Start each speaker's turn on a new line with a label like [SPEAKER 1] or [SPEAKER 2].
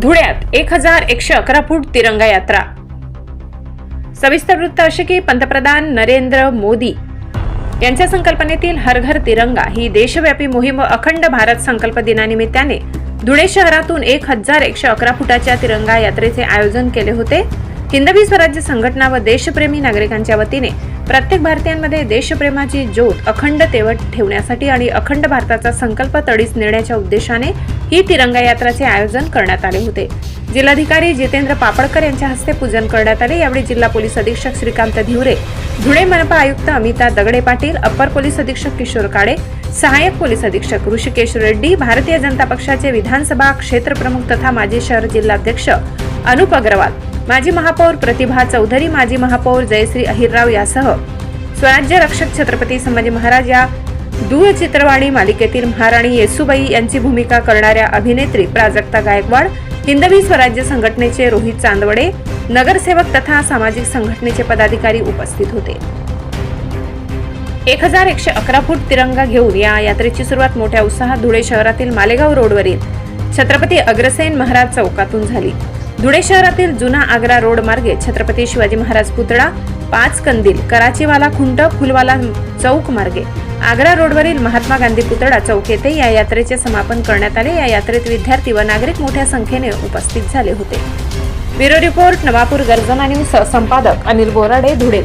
[SPEAKER 1] धुळ्यात एक हजार एकशे अकरा फूट तिरंगा यात्रा. सविस्तर वृत्त असे की पंतप्रधान नरेंद्र मोदी यांच्या संकल्पनेतील हर घर तिरंगा ही देशव्यापी मोहीम अखंड भारत संकल्प दिनानिमित्ताने धुळे शहरातून एक हजार एकशे अकरा फुटाच्या तिरंगा यात्रेचे आयोजन केले होते. हिंदवी स्वराज्य संघटना व देशप्रेमी नागरिकांच्या वतीने प्रत्येक भारतीयांमध्ये देशप्रेमाची ज्योत अखंड तेवट ठेवण्यासाठी आणि अखंड भारताचा संकल्प तडीस नेण्याच्या उद्देशाने ही तिरंगा यात्राचे आयोजन करण्यात आले होते. जिल्हाधिकारी जितेंद्र पापडकर यांच्या हस्ते पूजन करण्यात आले. यावेळी जिल्हा पोलीस अधीक्षक श्रीकांत धिवरे धुळे मनपा आयुक्त अमिता दगडे पाटील अप्पर पोलीस अधीक्षक किशोर काळे सहाय्यक पोलीस अधीक्षक ऋषिकेश रेड्डी भारतीय जनता पक्षाचे विधानसभा क्षेत्रप्रमुख तथा माजी शहर जिल्हाध्यक्ष अनुप अग्रवाल माजी महापौर प्रतिभा चौधरी माजी महापौर जयश्री अहिरराव यासह स्वराज्य रक्षक छत्रपती संभाजी महाराज या दूरचित्रवाणी मालिकेतील महाराणी येसुबाई यांची भूमिका करणाऱ्या अभिनेत्री प्राजक्ता गायकवाड हिंदवी स्वराज्य संघटनेचे रोहित चांदवडे नगरसेवक तथा सामाजिक संघटनेचे पदाधिकारी उपस्थित होते. एक हजार एकशे अकरा फूट तिरंगा घेऊन या यात्रेची सुरुवात मोठ्या उत्साहात धुळे शहरातील मालेगाव रोडवरील छत्रपती अग्रसेन महाराज चौकातून झाली. धुळे शहरातील जुना आग्रा रोड मार्गे छत्रपती शिवाजी महाराज पुतळा पाच कंदील कराचीवाला खुंट फुलवाला चौक मार्गे. आग्रा रोडवरील महात्मा गांधी पुतळा चौक येथे या यात्रेचे समापन करण्यात आले. या यात्रेत विद्यार्थी व नागरिक मोठ्या संख्येने उपस्थित झाले होते. ब्युरो रिपोर्ट नवापूर गर्जना न्यूज संपादक अनिल बोराडे धुळे.